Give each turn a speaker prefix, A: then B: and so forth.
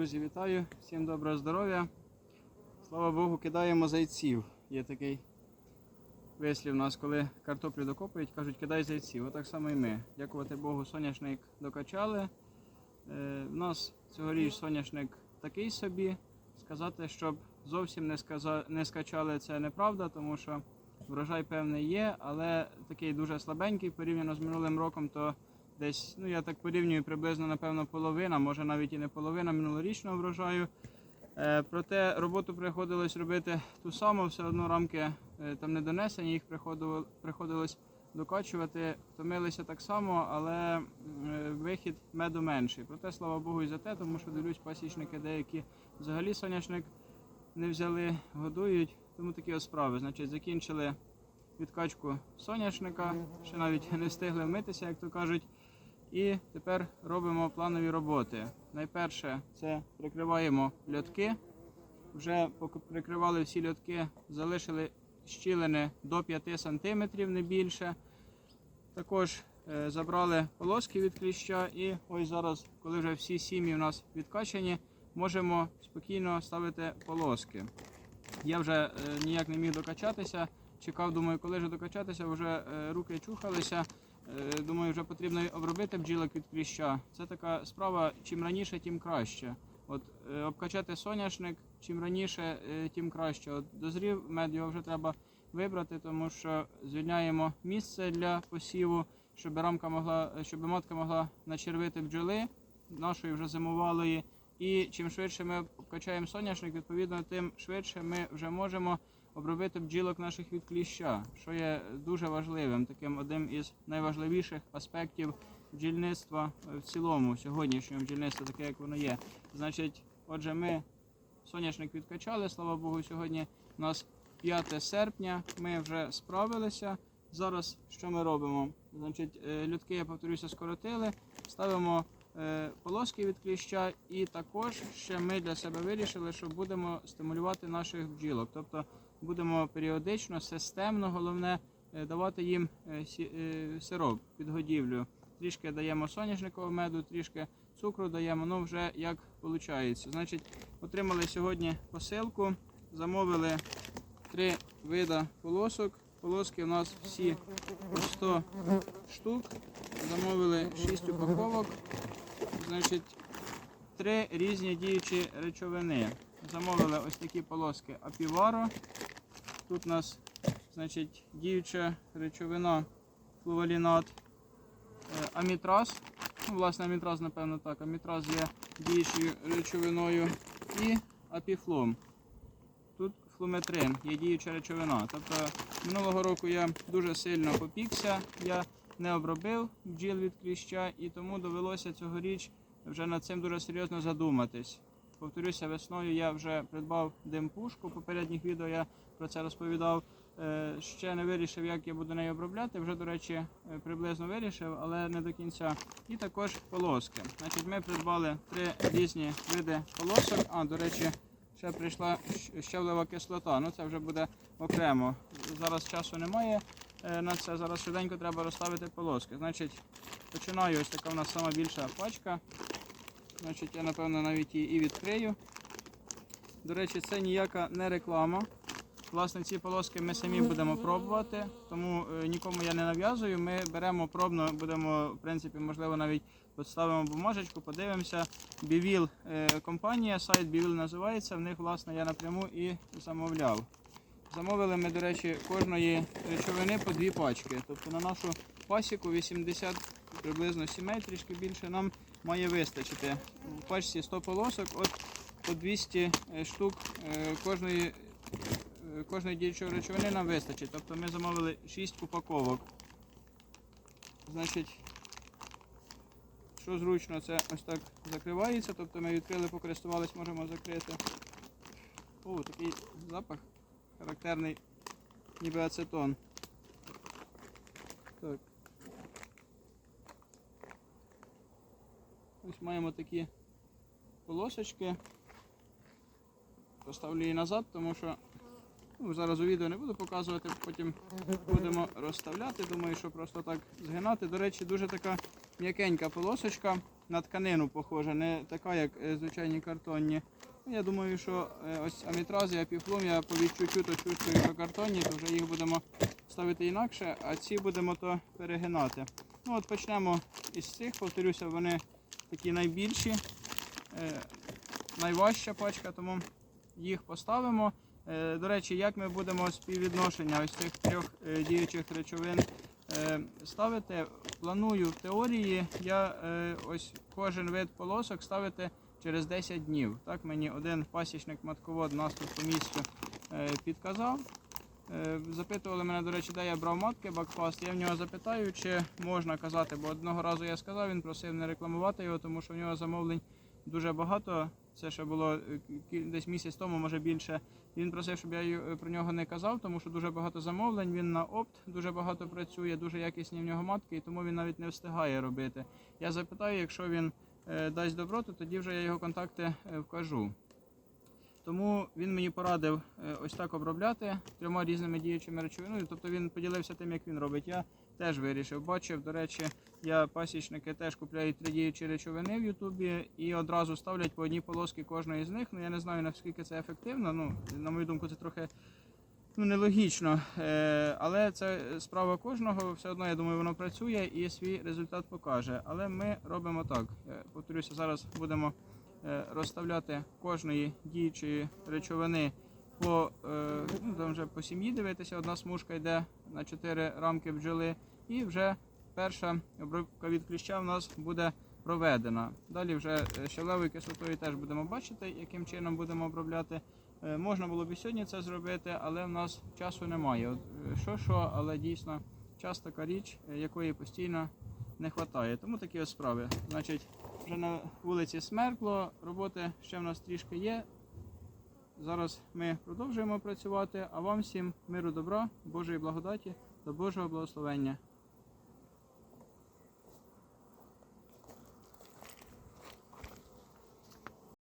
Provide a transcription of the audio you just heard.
A: Друзі, вітаю! Всім доброго здоров'я. Слава Богу, кидаємо зайців. Є такий вислів у нас, коли картоплю докопують, кажуть, кидай зайців. Отак само і ми. Дякувати Богу, соняшник докачали. Е, У нас цьогоріч соняшник такий собі. Сказати, щоб зовсім не, сказа... не скачали, це неправда, тому що врожай певний є, але такий дуже слабенький порівняно з минулим роком, то десь, ну я так порівнюю, приблизно, напевно, половина, може навіть і не половина минулорічного врожаю. Е, проте роботу приходилось робити ту саму, все одно рамки е, там не донесені, їх приходилось докачувати, втомилися так само, але е, вихід меду менший. Проте, слава Богу, і за те, тому що дивлюсь, пасічники деякі взагалі соняшник не взяли, годують. Тому такі ось справи. Значить, закінчили відкачку соняшника, ще навіть не встигли вмитися, як то кажуть. І тепер робимо планові роботи. Найперше це прикриваємо льотки. Вже прикривали всі льотки, залишили щілини до 5 см, не більше. Також е, забрали полоски від кліща і ось зараз, коли вже всі сім'ї у нас відкачані, можемо спокійно ставити полоски. Я вже е, ніяк не міг докачатися. Чекав, думаю, коли ж докачатися, вже е, руки чухалися. Е, Думаю, вже потрібно обробити бджілок від кліща. Це така справа, чим раніше, тим краще. От е, обкачати соняшник, чим раніше, е, тим краще. От дозрів мед, його вже треба вибрати, тому що звільняємо місце для посіву, щоб рамка могла, щоб матка могла начервити бджоли нашої вже зимувалої. І чим швидше ми обкачаємо соняшник, відповідно, тим швидше ми вже можемо обробити бджілок наших від кліща, що є дуже важливим, таким одним із найважливіших аспектів бджільництва в цілому, сьогоднішнього бджільництва, таке як воно є. Значить, отже, ми соняшник відкачали, слава Богу, сьогодні у нас 5 серпня, ми вже справилися. Зараз що ми робимо? Значить, е, льотки, я повторюся, скоротили, ставимо е, полоски від кліща, і також ще ми для себе вирішили, що будемо стимулювати наших бджілок. Тобто будемо періодично, системно, головне, е, давати їм е, е, сироп під годівлю. Трішки даємо соняшникового меду, трішки цукру даємо, ну вже як виходить. Значить, отримали сьогодні посилку, замовили три вида полосок. Полоски у нас всі по 100 штук. Замовили 6 упаковок. Значить, три різні діючі речовини. Замовили ось такі полоски Апіваро. Тут у нас значить, діюча речовина флувалінат, е, амітраз. Ну, власне, амітраз, напевно, так. Амітраз є діючою речовиною і апіфлом. Тут флуметрин є діюча речовина. Тобто минулого року я дуже сильно попікся, я не обробив бджіл від кліща і тому довелося цьогоріч вже над цим дуже серйозно задуматись. Повторюся, весною я вже придбав димпушку. Попередніх відео я про це розповідав. Е, Ще не вирішив, як я буду нею обробляти. Вже, до речі, е, приблизно вирішив, але не до кінця. І також полоски. Значить, ми придбали три різні види полосок. А, до речі, ще прийшла щавлева кислота. Ну це вже буде окремо. Зараз часу немає. е, На це зараз швиденько треба розставити полоски. Значить, починаю ось така в нас сама більша пачка. Значить, я напевно навіть її і відкрию. До речі, це ніяка не реклама. Власне, ці полоски ми самі будемо пробувати, тому е, нікому я не нав'язую. Ми беремо пробно, будемо, в принципі, можливо, навіть поставимо бумажечку, подивимося. Бівіл е, компанія, сайт Бівіл називається. В них, власне, я напряму і замовляв. Замовили ми, до речі, кожної речовини по дві пачки. Тобто на нашу пасіку 80 приблизно сімей, трішки більше нам має вистачити. В пачці 100 полосок, от по 200 штук е, кожної, е, кожної діючої речовини нам вистачить. Тобто ми замовили 6 упаковок. Значить, що зручно, це ось так закривається. Тобто ми відкрили, покористувались, можемо закрити. О, такий запах характерний, ніби ацетон. Так. Ось маємо такі полосочки. Поставлю її назад, тому що Зараз у відео не буду показувати, потім будемо розставляти. Думаю, що просто так згинати. До речі, дуже така м'якенька полосочка на тканину похожа, не така, як е, звичайні картонні. Ну, Я думаю, що е, ось амітрази, апіфлум я відчуттю то чувствую, що картонні, то вже їх будемо ставити інакше, а ці будемо то перегинати. Ну от Почнемо із цих, повторюся, вони такі найбільші, е, найважча пачка, тому їх поставимо. Е, До речі, як ми будемо співвідношення ось цих трьох е, діючих речовин е, ставити, планую в теорії я ось кожен вид полосок ставити через 10 днів. Так мені один пасічник матковод нас тут по місцю е, підказав. Запитували мене, до речі, де я брав матки Бакфаст. Я в нього запитаю, чи можна казати, бо одного разу я сказав, він просив не рекламувати його, тому що в нього замовлень дуже багато. Це ще було е, десь місяць тому, може більше. Він просив, щоб я про нього не казав, тому що дуже багато замовлень. Він на опт дуже багато працює, дуже якісні в нього матки, і тому він навіть не встигає робити. Я запитаю, якщо він е, дасть добро, то тоді вже я його контакти е, вкажу. Тому він мені порадив е, ось так обробляти трьома різними діючими речовинами. Тобто він поділився тим, як він робить. Я теж вирішив. Бачив, до речі, я пасічники теж купляють три діючі речовини в Ютубі і одразу ставлять по одній полоски кожної з них. Ну я не знаю наскільки це ефективно. Ну, на мою думку, це трохи ну, нелогічно. Е, але це справа кожного. Все одно, я думаю, воно працює і свій результат покаже. Але ми робимо так. Е, Повторюся, зараз будемо розставляти кожної діючої речовини по, е, ну, там вже по сім'ї дивитися. Одна смужка йде на 4 рамки бджоли, і вже перша обробка від кліща в нас буде проведена. Далі вже е, щавлевою кислотою теж будемо бачити, яким чином будемо обробляти. Е, Можна було б і сьогодні це зробити, але в нас часу немає. От, е, що що, але дійсно час така річ, е, якої постійно не вистачає. Тому такі ось справи. Значить, вже на вулиці Смеркло, роботи ще в нас трішки є. Зараз ми продовжуємо працювати, а вам всім миру добра, Божої благодаті та Божого благословення.